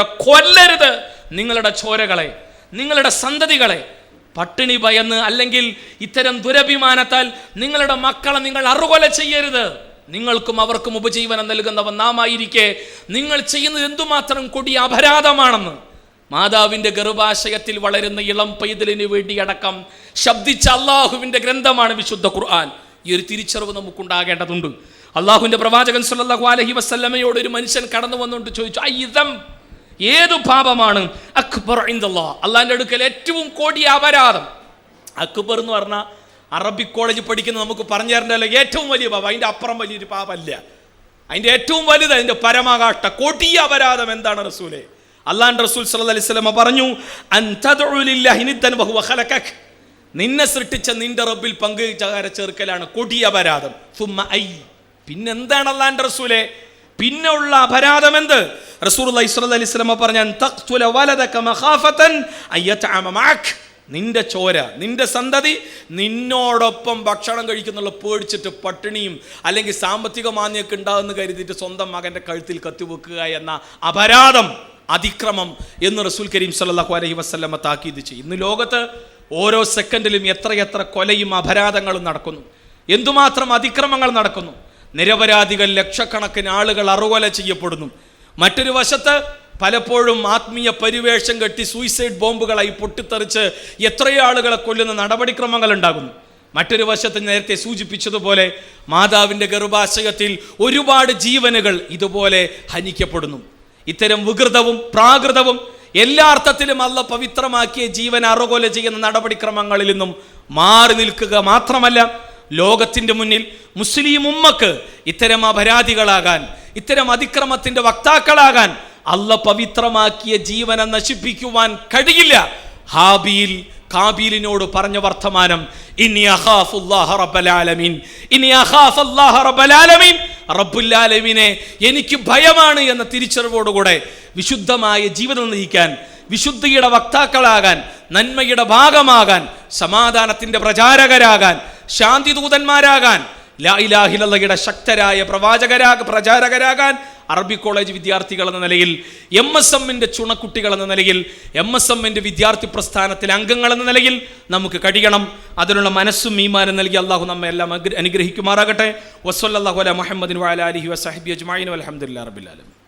കൊല്ലരുത് നിങ്ങളുടെ ചോരകളെ നിങ്ങളുടെ സന്തതികളെ. പട്ടിണി ഭയന്ന് അല്ലെങ്കിൽ ഇത്തരം ദുരഭിമാനത്താൽ നിങ്ങളുടെ മക്കളെ നിങ്ങൾ അറുകൊല ചെയ്യരുത്. നിങ്ങൾക്കും അവർക്കും ഉപജീവനം നൽകുന്നവൻ നാമായിരിക്കെ. നിങ്ങൾ ചെയ്യുന്നത് എന്തുമാത്രം കൊടിയ അപരാധമാണെന്ന്. മാതാവിന്റെ ഗർഭാശയത്തിൽ വളരുന്ന ഇളം പൈതലിന് വേണ്ടി അടക്കം ശബ്ദിച്ച അള്ളാഹുവിന്റെ ഗ്രന്ഥമാണ് വിശുദ്ധ ഖുർആൻ. ഈ ഒരു തിരിച്ചറിവ് നമുക്കുണ്ടാകേണ്ടതുണ്ട്. അള്ളാഹുവിന്റെ പ്രവാചകൻ സല്ലല്ലാഹു അലഹി വസല്ലമയോട് ഒരു മനുഷ്യൻ കടന്നു വന്നുകൊണ്ട് ചോദിച്ചു ഐതം ഏതു പാപമാണ്? അക്ബർ അള്ളാഹിന്റെ അടുക്കൽ ഏറ്റവും കോടിയ അപരാധം. അക്ബർ എന്ന് പറഞ്ഞാൽ അറബിക് കോളേജ് പഠിക്കുന്ന നമുക്ക് പറഞ്ഞു തരേണ്ടല്ലോ ഏറ്റവും വലിയ പാപം. അതിന്റെ അപ്പുറം വലിയൊരു പാപമല്ല. അതിന്റെ ഏറ്റവും വലുത് അതിന്റെ പരമാകാഷ്ട കൊടിയ അപരാധം എന്താണ് റസൂലെ? അള്ളാൻ റസൂൽ സല്ലല്ലാഹു അലൈഹി പറഞ്ഞു ഖലഖക്. നിന്നെ സൃഷ്ടിച്ച നിന്റെ റബ്ബിൽ പങ്കുചാര ചേർക്കലാണ് കൊടിയ അപരാധം. പിന്നെന്താണ് അള്ളാന്റെ റസൂലെ? പിന്നെ ഉള്ള അപരാധം എന്ത്? റസൂർ അലൈഹി സ്വലമ പറഞ്ഞ തഖ്തുല വലദക മഖാഫതൻ അൻ യതഅമ മഅക്." നിന്റെ ചോര നിന്റെ സന്തതി നിന്നോടൊപ്പം ഭക്ഷണം കഴിക്കുന്നുള്ള പേടിച്ചിട്ട് പട്ടിണിയും അല്ലെങ്കിൽ സാമ്പത്തിക മാന്യൊക്കെ ഉണ്ടാകുമെന്ന് കരുതിയിട്ട് സ്വന്തം മകന്റെ കഴുത്തിൽ കത്തിവെക്കുക എന്ന അപരാധം അതിക്രമം എന്ന് റസൂൽ കരീം സല്ലാഹു അലഹി വസ്ലമ താക്കീത് ചെയ്യും. ഇന്ന് ലോകത്ത് ഓരോ സെക്കൻഡിലും എത്രയെത്ര കൊലയും അപരാധങ്ങളും നടക്കുന്നു. എന്തുമാത്രം അതിക്രമങ്ങൾ നടക്കുന്നു? നിരപരാധികൾ ലക്ഷക്കണക്കിന് ആളുകൾ അറുകൊല ചെയ്യപ്പെടുന്നു. മറ്റൊരു വശത്ത് പലപ്പോഴും ആത്മീയ പരിവേഷം കെട്ടി സൂയിസൈഡ് ബോംബുകളായി പൊട്ടിത്തെറിച്ച് എത്രയോ ആളുകളെ കൊല്ലുന്ന നടപടിക്രമങ്ങൾ ഉണ്ടാകുന്നു. മറ്റൊരു വശത്ത് നേരത്തെ സൂചിപ്പിച്ചതുപോലെ മാതാവിന്റെ ഗർഭാശയത്തിൽ ഒരുപാട് ജീവനുകൾ ഇതുപോലെ ഹനിക്കപ്പെടുന്നു. ഇത്തരം വികൃതവും പ്രാകൃതവും എല്ലാ അർത്ഥത്തിലും അല്ല പവിത്രമാക്കിയ ജീവൻ അറുകൊല ചെയ്യുന്ന നടപടിക്രമങ്ങളിൽ നിന്നും മാറി നിൽക്കുക മാത്രമല്ല ലോകത്തിന്റെ മുന്നിൽ മുസ്ലിം ഉമ്മക്ക് ഇത്തരം അപരാധികളാകാൻ ഇത്തരം അതിക്രമത്തിന്റെ വക്താക്കളാകാൻ അല്ല പവിത്രമാക്കിയ ജീവനെ നശിപ്പിക്കുവാൻ കഴിയില്ല. ഹാബീൽ കാബീലിനോട് പറഞ്ഞ വർത്തമാനം ഇനി ഇനി റബ്ബുൽ ആലമീനെ എനിക്ക് ഭയമാണ് എന്ന തിരിച്ചറിവോടുകൂടെ വിശുദ്ധമായ ജീവിതം നയിക്കാൻ വിശുദ്ധിയുടെ വക്താക്കളാകാൻ നന്മയുടെ ഭാഗമാകാൻ സമാധാനത്തിന്റെ പ്രചാരകരാകാൻ ശാന്തിദൂതന്മാരാകാൻ ലാ ഇലാഹിലയുടെ ശക്തരായ പ്രവാചകരാ പ്രചാരകരാകാൻ അറബി കോളേജ് വിദ്യാർത്ഥികൾ എന്ന നിലയിൽ എം എസ് എമ്മിന്റെ ചുണക്കുട്ടികൾ എന്ന നിലയിൽ എം എസ് എമ്മിന്റെ വിദ്യാർത്ഥി പ്രസ്ഥാനത്തിലെ അംഗങ്ങൾ എന്ന നിലയിൽ നമുക്ക് കഴിയണം അതിനുള്ള മനസ്സും മീമാനും നൽകി അള്ളാഹു നമ്മെ എല്ലാം അനുഗ്രഹിക്കുമാറാകട്ടെ. വസ്വല്ലാഹു അല മുഹമ്മദിൻ വാല അലഹി വസഹബി അജ്മായിൻ അലഹമുല്ലാ റബിലാലും